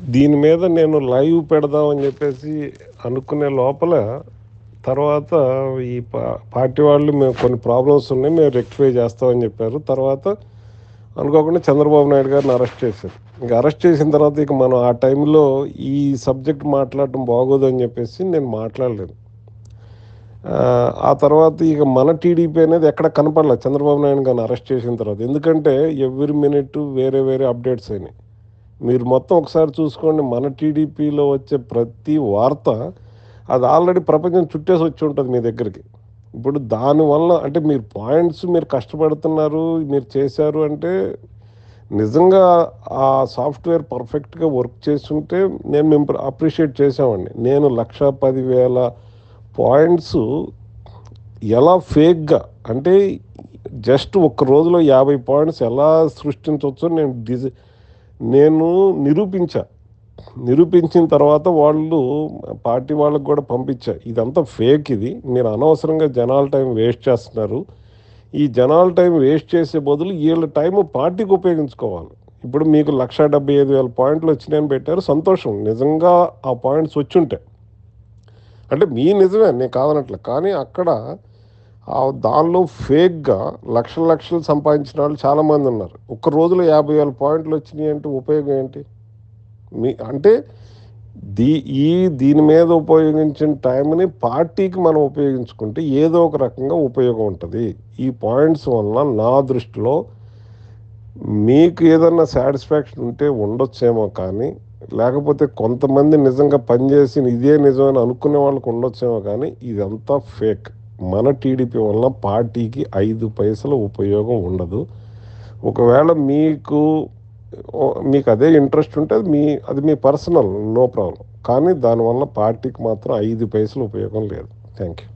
దీని మీద నేను లైవ్ పెడదామని చెప్పేసి అనుకునే లోపల తర్వాత ఈ పా- పార్టీ వాళ్ళు మేము కొన్ని ప్రాబ్లమ్స్ ఉన్నాయి మేము రెక్టిఫై చేస్తామని చెప్పారు. తర్వాత అనుకోకుండా చంద్రబాబు నాయుడు గారిని అరెస్ట్ చేశారు. ఇంకా అరెస్ట్ చేసిన తర్వాత ఇక మనం ఆ టైంలో ఈ సబ్జెక్ట్ మాట్లాడటం బాగోదు అని చెప్పేసి నేను మాట్లాడలేదు. ఆ, ఆ తర్వాత ఇక మన టీడీపీ అనేది ఎక్కడ కనపడలేదు. చంద్రబాబు నాయుడు గారిని అరెస్ట్ చేసిన తర్వాత. ఎందుకంటే ఎవ్రీ మినిట్ వేరే వేరే అప్డేట్స్ అయినాయి. మీరు మొత్తం ఒకసారి చూసుకోండి మన టీడీపీలో వచ్చే ప్రతి వార్త అది ఆల్రెడీ ప్రపంచం చుట్టేసి వచ్చి ఉంటుంది మీ దగ్గరికి. ఇప్పుడు దానివల్ల అంటే మీరు పాయింట్స్ మీరు కష్టపడుతున్నారు మీరు చేశారు అంటే నిజంగా ఆ సాఫ్ట్వేర్ పర్ఫెక్ట్గా వర్క్ చేస్తుంటే నేను మేము అప్రిషియేట్ చేసామండి నేను లక్ష పదివేల పాయింట్స్ ఎలా ఫేక్గా అంటే జస్ట్ ఒక్క రోజులో యాభై పాయింట్స్ ఎలా సృష్టించవచ్చో నేను డిజైన్ నేను నిరూపించా. నిరూపించిన తర్వాత వాళ్ళు పార్టీ వాళ్ళకు కూడా పంపించా. ఇదంతా ఫేక్ ఇది. మీరు అనవసరంగా జనాల టైం వేస్ట్ చేస్తున్నారు. ఈ జనాల టైం వేస్ట్ చేసే బదులు వీళ్ళ టైం పార్టీకి ఉపయోగించుకోవాలి. ఇప్పుడు మీకు లక్ష డెబ్బై ఐదు వేల పాయింట్లు వచ్చినాయని పెట్టారు. సంతోషం. నిజంగా ఆ పాయింట్స్ వచ్చి ఉంటాయి. అంటే మీ నిజమే. నేను కాదనట్లే. కానీ అక్కడ దానిలో ఫేక్గా లక్షల లక్షలు సంపాదించిన వాళ్ళు చాలామంది ఉన్నారు. ఒక్క రోజులో యాభై వేల పాయింట్లు వచ్చినాయి అంటే ఉపయోగం ఏంటి? మీ అంటే దీ ఈ దీని మీద ఉపయోగించిన టైంని పార్టీకి మనం ఉపయోగించుకుంటే ఏదో ఒక రకంగా ఉపయోగం ఉంటుంది. ఈ పాయింట్స్ వలన నా దృష్టిలో మీకు ఏదన్నా సాటిస్ఫాక్షన్ ఉంటే ఉండొచ్చేమో కానీ లేకపోతే కొంతమంది నిజంగా పనిచేసి ఇదే నిజమని అనుకునే వాళ్ళకి ఉండొచ్చేమో కానీ ఇదంతా ఫేక్. మన టీడీపీ వలన పార్టీకి ఐదు పైసల ఉపయోగం ఉండదు. ఒకవేళ మీకు మీకు అదే ఇంట్రెస్ట్ ఉంటే అది మీ అది మీ పర్సనల్ నో ప్రాబ్లం. కానీ దానివల్ల పార్టీకి మాత్రం ఐదు పైసలు ఉపయోగం లేదు. Thank you